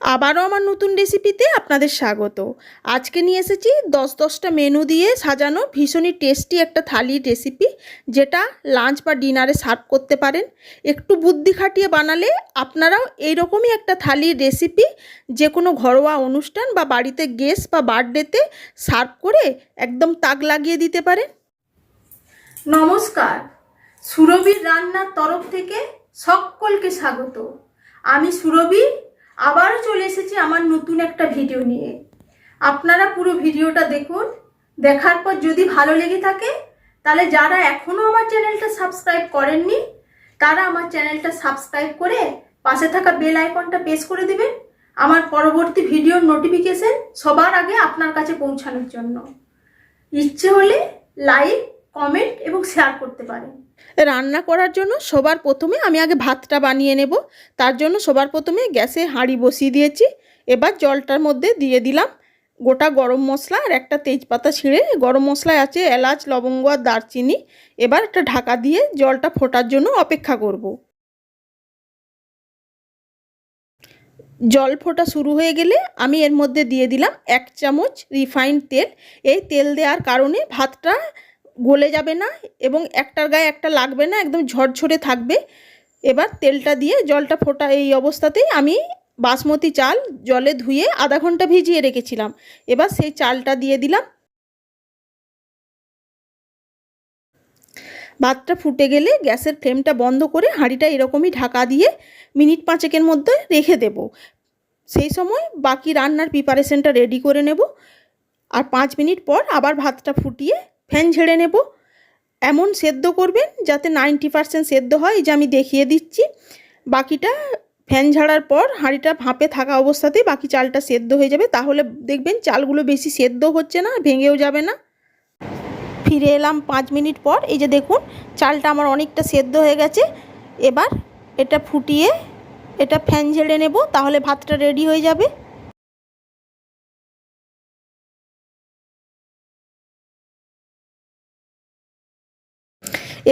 আবারও আমার নতুন রেসিপিতে আপনাদের স্বাগত। আজকে নিয়ে এসেছি দশ দশটা মেনু দিয়ে সাজানো ভীষণই টেস্টি একটা থালির রেসিপি যেটা লাঞ্চ বা ডিনারে সার্ভ করতে পারেন। একটু বুদ্ধি খাটিয়ে বানালে আপনারাও এইরকমই একটা থালির রেসিপি যে কোনো ঘরোয়া অনুষ্ঠান বা বাড়িতে গেস্ট বা বার্থডেতে সার্ভ করে একদম তাক লাগিয়ে দিতে পারেন। নমস্কার, সুরভির রান্নার তরফ থেকে সকলকে স্বাগত। আমি সুরভি আবারও চলে এসেছি আমার নতুন একটা ভিডিও নিয়ে। আপনারা পুরো ভিডিওটা দেখুন, দেখার পর যদি ভালো লেগে থাকে, তাহলে যারা এখনও আমার চ্যানেলটা সাবস্ক্রাইব করেননি, তারা আমার চ্যানেলটা সাবস্ক্রাইব করে পাশে থাকা বেল আইকনটা প্রেস করে দিবেন, আমার পরবর্তী ভিডিওর নোটিফিকেশন সবার আগে আপনার কাছে পৌঁছানোর জন্য। ইচ্ছে হলে লাইক, কমেন্ট এবং শেয়ার করতে পারেন। রান্না করার জন্য সবার প্রথমে আমি আগে ভাতটা বানিয়ে নেব। তার জন্য সবার প্রথমে গ্যাসে হাঁড়ি বসিয়ে দিয়েছি। এবার জলটার মধ্যে দিয়ে দিলাম গোটা গরম মশলা আর একটা তেজপাতা ছিঁড়ে। গরম মশলায় আছে এলাচ, লবঙ্গ আর দারচিনি। এবার একটা ঢাকা দিয়ে জলটা ফোটার জন্য অপেক্ষা করব। জল ফোটা শুরু হয়ে গেলে আমি এর মধ্যে দিয়ে দিলাম এক চামচ রিফাইন্ড তেল। এই তেল দেওয়ার কারণে ভাতটা গলে যাবে না এবং একটার গায়ে একটা লাগবে না, একদম ঝরঝরে থাকবে। এবার তেলটা দিয়ে জলটা ফোটা এই অবস্থাতেই আমি বাসমতি চাল জলে ধুয়ে আধা ঘণ্টা ভিজিয়ে রেখেছিলাম। এবার সেই চালটা দিয়ে দিলাম। ভাতটা ফুটে গেলে গ্যাসের ফ্লেমটা বন্ধ করে হাঁড়িটা এরকমই ঢাকা দিয়ে মিনিট পাঁচেকের মধ্যে রেখে দেব। সেই সময় বাকি রান্নার প্রিপারেশনটা রেডি করে নেব। আর পাঁচ মিনিট পর আবার ভাতটা ফুটিয়ে ফ্যান ঝেড়ে নেব। এমন সেদ্ধ করবেন যাতে নাইনটি পারসেন্ট সেদ্ধ হয়। যে আমি দেখিয়ে দিচ্ছি। বাকিটা ফ্যান ঝাড়ার পর হাঁড়িটা ভাপে থাকা অবস্থাতেই বাকি চালটা সেদ্ধ হয়ে যাবে। তাহলে দেখবেন চালগুলো বেশি সেদ্ধ হচ্ছে না, ভেঙেও যাবে না। ফিরে এলাম পাঁচ মিনিট পর। এই যে দেখুন, চালটা আমার অনেকটা সেদ্ধ হয়ে গেছে। এবার এটা ফুটিয়ে এটা ফ্যান ঝেড়ে নেব। তাহলে ভাতটা রেডি হয়ে যাবে।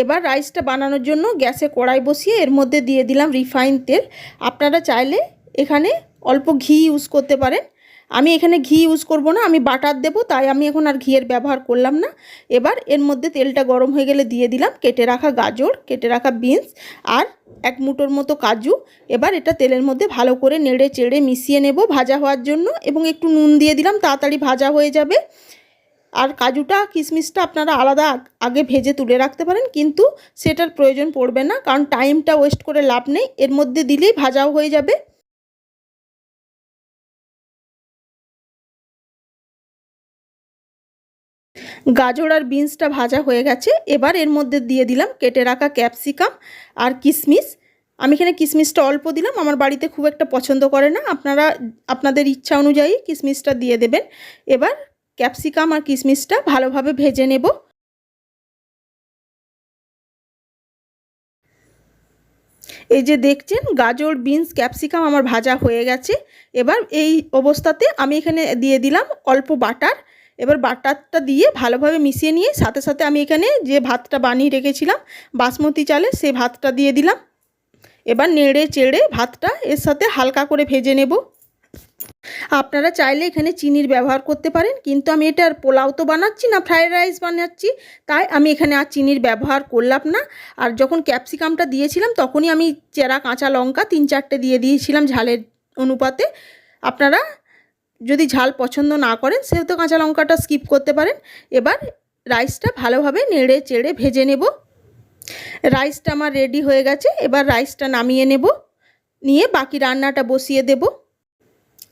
এবার রাইসটা বানানোর জন্য গ্যাসে কড়াই বসিয়ে এর মধ্যে দিয়ে দিলাম রিফাইন তেল। আপনারা চাইলে এখানে অল্প ঘি ইউজ করতে পারেন। আমি এখানে ঘি ইউজ করব না, আমি বাটার দেবো, তাই আমি এখন আর ঘিয়ের ব্যবহার করলাম না। এবার এর মধ্যে তেলটা গরম হয়ে গেলে দিয়ে দিলাম কেটে রাখা গাজর, কেটে রাখা বিনস আর এক মুটোর মতো কাজু। এবার এটা তেলের মধ্যে ভালো করে নেড়ে চেড়ে মিশিয়ে নেব ভাজা হওয়ার জন্য এবং একটু নুন দিয়ে দিলাম, তাড়াতাড়ি ভাজা হয়ে যাবে। আর কাজুটা কিশমিশটা আপনারা আলাদা আগে ভেজে তুলে রাখতে পারেন, কিন্তু সেটার প্রয়োজন পড়বে না, কারণ টাইমটা ওয়েস্ট করে লাভ নেই, এর মধ্যে দিলেই ভাজাও হয়ে যাবে। গাজর আর বিনসটা ভাজা হয়ে গেছে, এবার এর মধ্যে দিয়ে দিলাম কেটে রাখা ক্যাপসিকাম আর কিশমিশ আমি এখানে কিশমিশটা অল্প দিলাম, আমার বাড়িতে খুব একটা পছন্দ করে না, আপনারা, আপনাদের ইচ্ছা অনুযায়ী কিশমিশটা দিয়ে দেবেন। এবার ক্যাপসিকাম আর কিশমিশটা ভালোভাবে ভেজে নেব। এই যে দেখছেন, গাজর, বিনস, ক্যাপসিকাম আমার ভাজা হয়ে গেছে। এবার এই অবস্থাতে আমি এখানে দিয়ে দিলাম অল্প বাটার। এবার বাটারটা দিয়ে ভালোভাবে মিশিয়ে নিয়ে সাথে সাথে আমি এখানে যে ভাতটা বানিয়ে রেখেছিলাম, বাসমতি চালে সেই ভাতটা দিয়ে দিলাম। এবার নেড়ে চেড়ে ভাতটা এর সাথে হালকা করে ভেজে নেব। আপনারা চাইলে এখানে চিনির ব্যবহার করতে পারেন, কিন্তু আমি এটার পোলাও তো বানাচ্ছি না, ফ্রায়েড রাইস বানাচ্ছি, তাই আমি এখানে আর চিনির ব্যবহার করলাম না। আর যখন ক্যাপসিকামটা দিয়েছিলাম, তখনই আমি চেরা কাঁচা লঙ্কা তিন চারটে দিয়ে দিয়েছিলাম ঝালের অনুপাতে। আপনারা যদি ঝাল পছন্দ না করেন, সেহেতু কাঁচা লঙ্কাটা স্কিপ করতে পারেন। এবার রাইসটা ভালোভাবে নেড়ে চেড়ে ভেজে নেব। রাইসটা আমার রেডি হয়ে গেছে, এবার রাইসটা নামিয়ে নেব। নিয়ে বাকি রান্নাটা বসিয়ে দেবো।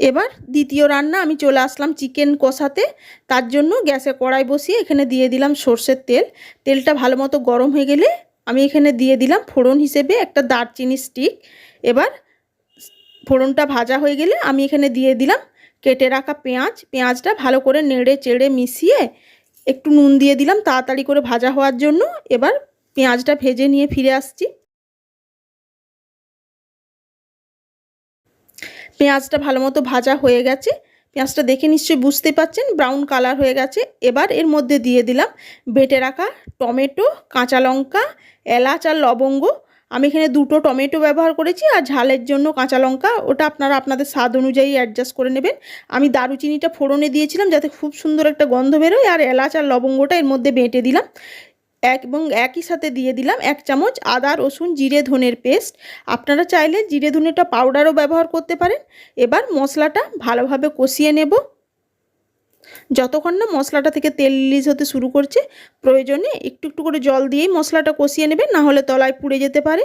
এবার দ্বিতীয় রান্না, আমি চলে আসলাম চিকেন কষাতে। তার জন্য গ্যাসে কড়াই বসিয়ে এখানে দিয়ে দিলাম সর্ষের তেল। তেলটা ভালো মতো গরম হয়ে গেলে আমি এখানে দিয়ে দিলাম ফোড়ন হিসেবে একটা দারচিনি স্টিক। এবার ফোড়নটা ভাজা হয়ে গেলে আমি এখানে দিয়ে দিলাম কেটে রাখা পেঁয়াজ। পেঁয়াজটা ভালো করে নেড়ে চেড়ে মিশিয়ে একটু নুন দিয়ে দিলাম তাড়াতাড়ি করে ভাজা হওয়ার জন্য। এবার পেঁয়াজটা ভেজে নিয়ে ফিরে আসছি। পেঁয়াজটা ভালো মতো ভাজা হয়ে গেছে। পেঁয়াজটা দেখে নিশ্চয়ই বুঝতে পাচ্ছেন ব্রাউন কালার হয়ে গেছে। এবার এর মধ্যে দিয়ে দিলাম বেটে রাখা টমেটো, কাঁচা লঙ্কা, এলাচ আর লবঙ্গ। আমি এখানে দুটো টমেটো ব্যবহার করেছি আর ঝালের জন্য কাঁচা লঙ্কা। ওটা আপনারা আপনাদের স্বাদ অনুযায়ী অ্যাডজাস্ট করে নেবেন। আমি দারুচিনিটা ফোড়নে দিয়েছিলাম যাতে খুব সুন্দর একটা গন্ধ বেরোয় আর এলাচ আর লবঙ্গটা এর মধ্যে বেটে দিলাম। এবং একই সাথে দিয়ে দিলাম এক চামচ আদা, রসুন, জিরে, ধনের পেস্ট। আপনারা চাইলে জিরে, ধনেটা পাউডারও ব্যবহার করতে পারেন। এবার মশলাটা ভালোভাবে কষিয়ে নেব। যতক্ষণ না মশলাটা থেকে তেল রিলিজ হতে শুরু করছে, প্রয়োজনে একটু একটু করে জল দিয়েই মশলাটা কষিয়ে নেবেন, না হলে তলায় পুড়ে যেতে পারে।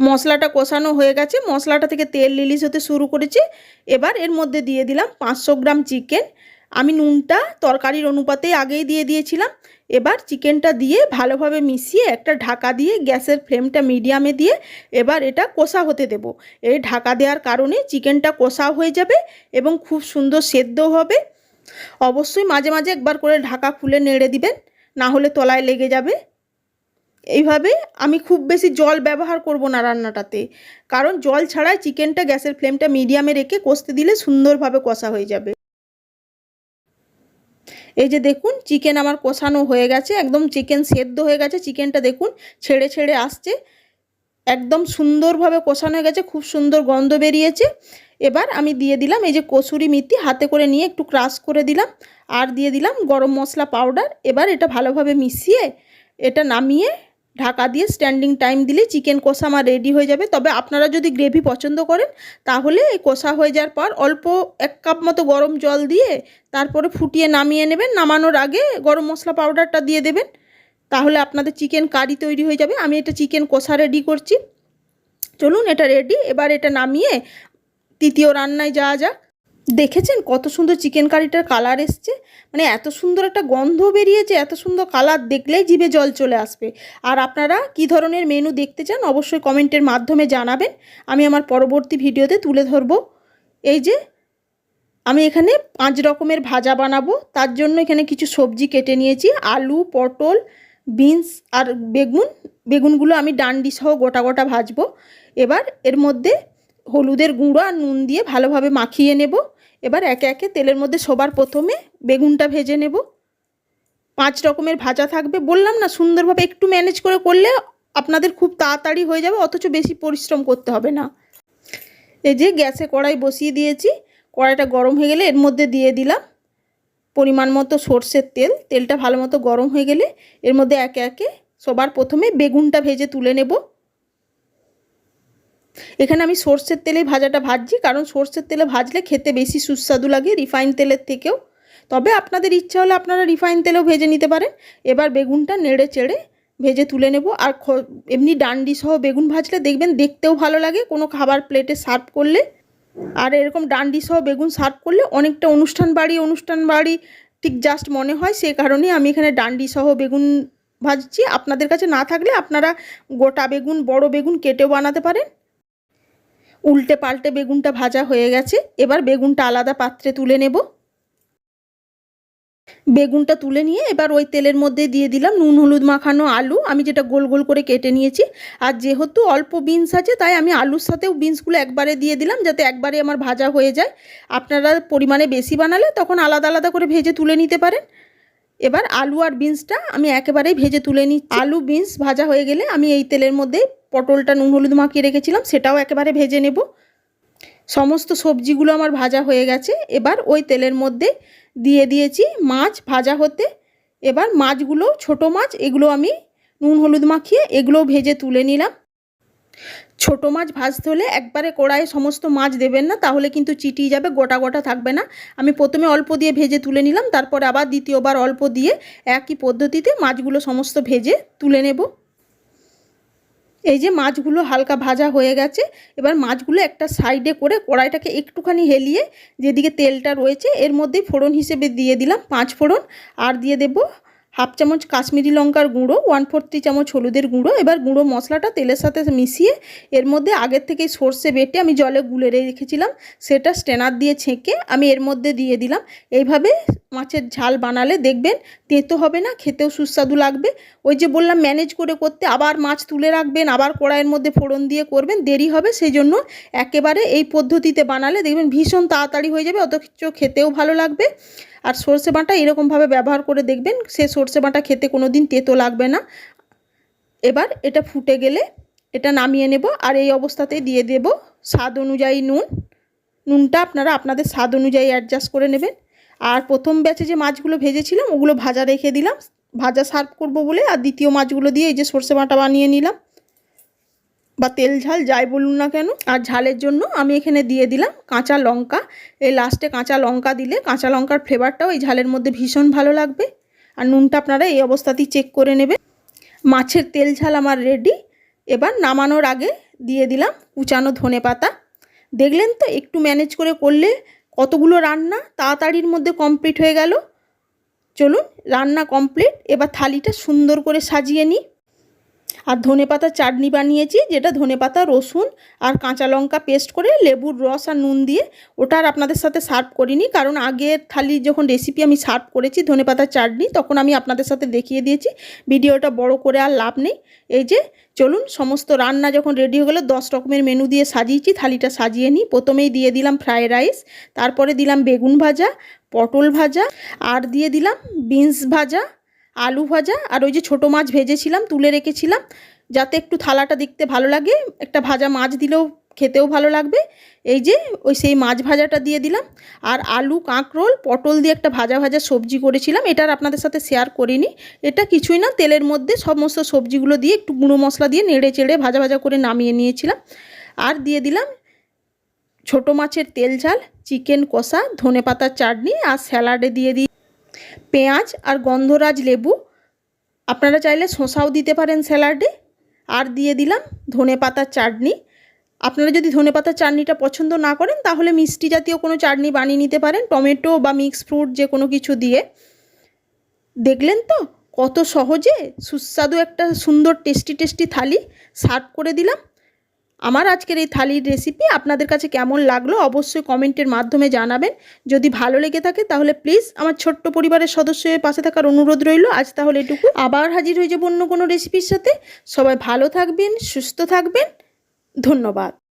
মশলাটা কষানো হয়ে গেছে, মশলাটা থেকে তেল রিলিজ হতে শুরু করেছে। এবার এর মধ্যে দিয়ে দিলাম পাঁচশো গ্রাম চিকেন। আমি নুনটা তরকারির অনুপাতে আগেই দিয়ে দিয়েছিলাম। এবার চিকেনটা দিয়ে ভালোভাবে মিশিয়ে একটা ঢাকা দিয়ে গ্যাসের ফ্লেমটা মিডিয়ামে দিয়ে এবার এটা কষা হতে দেব। এই ঢাকা দেওয়ার কারণে চিকেনটা কষা হয়ে যাবে এবং খুব সুন্দর সেদ্ধ হবে। অবশ্যই মাঝে মাঝে একবার করে ঢাকা খুলে নেড়ে দিবেন, না হলে তলায় লেগে যাবে। এইভাবে আমি খুব বেশি জল ব্যবহার করব না রান্নাটাতে, কারণ জল ছাড়াই চিকেনটা গ্যাসের ফ্লেমটা মিডিয়ামে রেখে কষতে দিলে সুন্দরভাবে কষা হয়ে যাবে। এই যে দেখুন চিকেন আমার কষানো হয়ে গেছে, একদম চিকেন সেদ্ধ হয়ে গেছে চিকেনটা দেখুন, ছেড়ে ছেড়ে আসছে। একদম সুন্দরভাবে কষানো হয়ে গেছে, খুব সুন্দর গন্ধ বেরিয়েছে। এবার আমি দিয়ে দিলাম এই যে কসুরি মিথি, হাতে করে নিয়ে একটু ক্রাশ করে দিলাম, আর দিয়ে দিলাম গরম মশলা পাউডার এবার এটা ভালোভাবে মিশিয়ে এটা নামিয়ে ঢাকা দিয়ে স্ট্যান্ডিং টাইম দিলে চিকেন কষা আমার রেডি হয়ে যাবে। তবে আপনারা যদি গ্রেভি পছন্দ করেন, তাহলে এই কষা হয়ে যাওয়ার পর অল্প এক কাপ মতো গরম জল দিয়ে তারপরে ফুটিয়ে নামিয়ে নেবেন। নামানোর আগে গরম মশলা পাউডারটা দিয়ে দেবেন। তাহলে আপনাদের চিকেন কারি তৈরি হয়ে যাবে। আমি এটা চিকেন কষা রেডি করছি। চলুন, এটা রেডি এবার এটা নামিয়ে তৃতীয় রান্নায় যাওয়া যাক। দেখেছেন কত সুন্দর চিকেন কারিটার কালার এসছে? মানে এত সুন্দর একটা গন্ধ বেরিয়েছে, এত সুন্দর কালার দেখলেই জিভে জল চলে আসবে। আর আপনারা কি ধরনের মেনু দেখতে চান অবশ্যই কমেন্টের মাধ্যমে জানাবেন। আমি আমার পরবর্তী ভিডিওতে তুলে ধরবো। এই যে, আমি এখানে পাঁচ রকমের ভাজা বানাবো। তার জন্য এখানে কিছু সবজি কেটে নিয়েছি। আলু, পটল, বিনস আর বেগুন। বেগুনগুলো আমি ডান্ডি সহ গোটা গোটা ভাজবো। এবার এর মধ্যে হলুদের গুঁড়ো আর নুন দিয়ে ভালোভাবে মাখিয়ে নেব। এবার একে একে তেলের মধ্যে সবার প্রথমে বেগুনটা ভেজে নেব। পাঁচ রকমের ভাজা থাকবে। বললাম না, সুন্দরভাবে একটু ম্যানেজ করে করলে আপনাদের খুব তাড়াতাড়ি হয়ে যাবে, অথচ বেশি পরিশ্রম করতে হবে না। এই যে গ্যাসে কড়াই বসিয়ে দিয়েছি। কড়াইটা গরম হয়ে গেলে এর মধ্যে দিয়ে দিলাম পরিমাণ মতো সর্ষের তেল। তেলটা ভালো মতো গরম হয়ে গেলে এর মধ্যে একে একে সবার প্রথমে বেগুনটা ভেজে তুলে নেব। এখানে আমি সর্ষের তেলে ভাজাটা ভাজছি, কারণ সর্ষের তেলে ভাজলে খেতে বেশি সুস্বাদু লাগে রিফাইন তেলের থেকেও। তবে আপনাদের ইচ্ছা হলে আপনারা রিফাইন তেলেও ভেজে নিতে পারেন। এবার বেগুনটা নেড়ে চেড়ে ভেজে তুলে নেব। আর এমনি ডান্ডি সহ বেগুন ভাজলে দেখবেন দেখতেও ভালো লাগে, কোনো খাবার প্লেটে সার্ভ করলে। আর এরকম ডান্ডি সহ বেগুন সার্ভ করলে অনেকটা অনুষ্ঠান বাড়ি অনুষ্ঠান বাড়ি ঠিক জাস্ট মনে হয়। সেই কারণেই আমি এখানে ডান্ডি সহ বেগুন ভাজছি। আপনাদের কাছে না থাকলে আপনারা গোটা বেগুন, বড় বেগুন কেটেও বানাতে পারেন। উল্টে পাল্টে বেগুনটা ভাজা হয়ে গেছে। এবার বেগুনটা আলাদা পাত্রে তুলে নেব। বেগুনটা তুলে নিয়ে এবার ওই তেলের মধ্যে দিয়ে দিলাম নুন, হলুদ মাখানো আলু। আমি যেটা গোল গোল করে কেটে নিয়েছি। আর যেহেতু অল্প বিনস আছে, তাই আমি আলুর সাথেও বিনসগুলো একবারে দিয়ে দিলাম যাতে একবারে আমার ভাজা হয়ে যায়। আপনারা পরিমাণে বেশি বানালে তখন আলাদা আলাদা করে ভেজে তুলে নিতে পারেন। এবার আলু আর বিনসটা আমি একেবারেই ভেজে তুলে নিই আলু, বিনস ভাজা হয়ে গেলে আমি এই তেলের মধ্যে পটলটা নুন হলুদ মাখিয়ে রেখেছিলাম, সেটাও একেবারে ভেজে নেব। সমস্ত সবজিগুলো আমার ভাজা হয়ে গেছে। এবার ওই তেলের মধ্যে দিয়ে দিয়েছি মাছ ভাজা হতে। এবার মাছগুলো, ছোট মাছ, এগুলো আমি নুন হলুদ মাখিয়ে এগুলোও ভেজে তুলে নিলাম। ছোট মাছ ভাজতে হলে একবারে কড়াইয়ে সমস্ত মাছ দেবেন না, তাহলে কিন্তু চিটিয়ে যাবে, গোটা গোটা থাকবে না। আমি প্রথমে অল্প দিয়ে ভেজে তুলে নিলাম, তারপর আবার দ্বিতীয়বার অল্প দিয়ে একই পদ্ধতিতে মাছগুলো সমস্ত ভেজে তুলে নেব। এই যে মাছগুলো হালকা ভাজা হয়ে গেছে, এবার মাছগুলো একটা সাইডে করে কড়াইটাকে একটুখানি হেলিয়ে যেদিকে তেলটা রয়েছে, এর মধ্যে ফোড়ন হিসেবে দিয়ে দিলাম, পাঁচ ফোড়ন, আর দিয়ে দেবো হাফ চামচ কাশ্মীরি লঙ্কার গুঁড়ো ওয়ান ফোর্থ চামচ হলুদের গুঁড়ো, এবার গুঁড়ো মশলাটা তেলের সাথে মিশিয়ে এর মধ্যে আগের থেকে সর্ষে বেটে আমি জলে গুলে রেখেছিলাম, সেটা স্ট্যানার দিয়ে ছেঁকে আমি এর মধ্যে দিয়ে দিলাম। এইভাবে মাছের ঝাল বানালে দেখবেন তেঁতো হবে না, খেতেও সুস্বাদু লাগবে। ওই যে বললাম ম্যানেজ করে করতে আবার মাছ তুলে রাখবেন, আবার কড়াইয়ের মধ্যে ফোড়ন দিয়ে করবেন, দেরি হবে। সেই জন্য একেবারে এই পদ্ধতিতে বানালে দেখবেন ভীষণ তাড়াতাড়ি হয়ে যাবে কিছু খেতেও ভালো লাগবে। আর সর্ষে বাঁটা এরকমভাবে ব্যবহার করে দেখবেন, সে সর্ষে বাঁটা খেতে কোনো দিন তেঁতো লাগবে না। এবার এটা ফুটে গেলে এটা নামিয়ে নেব, আর এই অবস্থাতেই দিয়ে দেব স্বাদ অনুযায়ী নুন। নুনটা আপনারা আপনাদের স্বাদ অনুযায়ী অ্যাডজাস্ট করে নেবেন। আর প্রথম ব্যাচে যে মাছগুলো ভেজেছিলাম, ওগুলো ভাজা রেখে দিলাম। ভাজা সার্ভ করব বলে, আর দ্বিতীয় মাছগুলো দিয়ে এই যে সর্ষে বাটা বানিয়ে নিলাম। বা তেল ঝাল যাই বলুন না কেন। আর ঝালের জন্য আমি এখানে দিয়ে দিলাম কাঁচা লঙ্কা। এই লাস্টে কাঁচা লঙ্কা দিলে কাঁচা লঙ্কার ফ্লেভারটাও এই ঝালের মধ্যে ভীষণ ভালো লাগবে। আর নুনটা আপনারা এই অবস্থাতেই চেক করে নেবেন। মাছের তেল ঝাল আমার রেডি এবার নামানোর আগে দিয়ে দিলাম কুচানো ধনে পাতা দেখলেন তো, একটু ম্যানেজ করে করলে কতগুলো রান্না তাড়াতাড়ির মধ্যে কমপ্লিট হয়ে গেল। চলুন, রান্না কমপ্লিট এবার থালিটা সুন্দর করে সাজিয়ে নিই। আর ধনেপাতা চাটনি বানিয়েছি, যেটা ধনেপাতা রসুন আর কাঁচা লঙ্কা পেস্ট করে লেবুর রস আর নুন দিয়ে ওটা আর আপনাদের সাথে সার্ভ করিনি। কারণ আগের থালি যখন রেসিপি আমি সার্ভ করেছি ধনে ধনেপাতার চাটনি, তখন আমি আপনাদের সাথে দেখিয়ে দিয়েছি। ভিডিওটা বড় করে আর লাভ নেই। এই যে, চলুন সমস্ত রান্না যখন রেডি হয়ে গেলো, দশ রকমের মেনু দিয়ে সাজিয়েছি, থালিটা সাজিয়ে নিই। প্রথমেই দিয়ে দিলাম ফ্রায়েড রাইস তারপরে দিলাম বেগুন ভাজা, পটল ভাজা, আর দিয়ে দিলাম বিনস ভাজা আলু ভাজা আর ওই যে ছোটো মাছ ভেজেছিলাম, তুলে রেখেছিলাম, যাতে একটু থালাটা দেখতে ভালো লাগে। একটা ভাজা মাছ দিলেও খেতেও ভালো লাগবে। এই যে ওই সেই মাছ ভাজাটা দিয়ে দিলাম। আর আলু, কাঁকরোল, পটল দিয়ে একটা ভাজা ভাজা সবজি করেছিলাম। এটা আর আপনাদের সাথে শেয়ার করিনি। এটা কিছুই না, তেলের মধ্যে সমস্ত সবজিগুলো দিয়ে একটু গুঁড়ো মশলা দিয়ে নেড়ে চেড়ে ভাজা ভাজা করে নামিয়ে নিয়েছিলাম। আর দিয়ে দিলাম ছোটো মাছের তেল ঝাল, চিকেন কষা ধনে পাতার চাটনি আর স্যালাডে দিয়ে দিই পেঁয়াজ আর গন্ধরাজ লেবু। আপনারা চাইলে শসাও দিতে পারেন স্যালাডে। আর দিয়ে দিলাম ধনে পাতার চাটনি। আপনারা যদি ধনে পাতার চাটনিটা পছন্দ না করেন, তাহলে মিষ্টি জাতীয় কোনো চাটনি বানিয়ে নিতে পারেন। টমেটো বা মিক্স ফ্রুট যে কোনো কিছু দিয়ে। দেখলেন তো কত সহজে, সুস্বাদু একটা সুন্দর টেস্টি টেস্টি থালি সার্ভ করে দিলাম। আমার আজকের এই থালির রেসিপি আপনাদের কাছে কেমন লাগল অবশ্যই কমেন্টের মাধ্যমে জানাবেন। যদি ভালো লেগে থাকে তাহলে প্লিজ আমার ছোট্ট পরিবারের সদস্যের পাশে থাকার অনুরোধ রইল। আজ তাহলে এটুকু। আবার হাজির হয়ে যাব অন্য কোনো রেসিপির সাথে। সবাই ভালো থাকবেন, সুস্থ থাকবেন। ধন্যবাদ।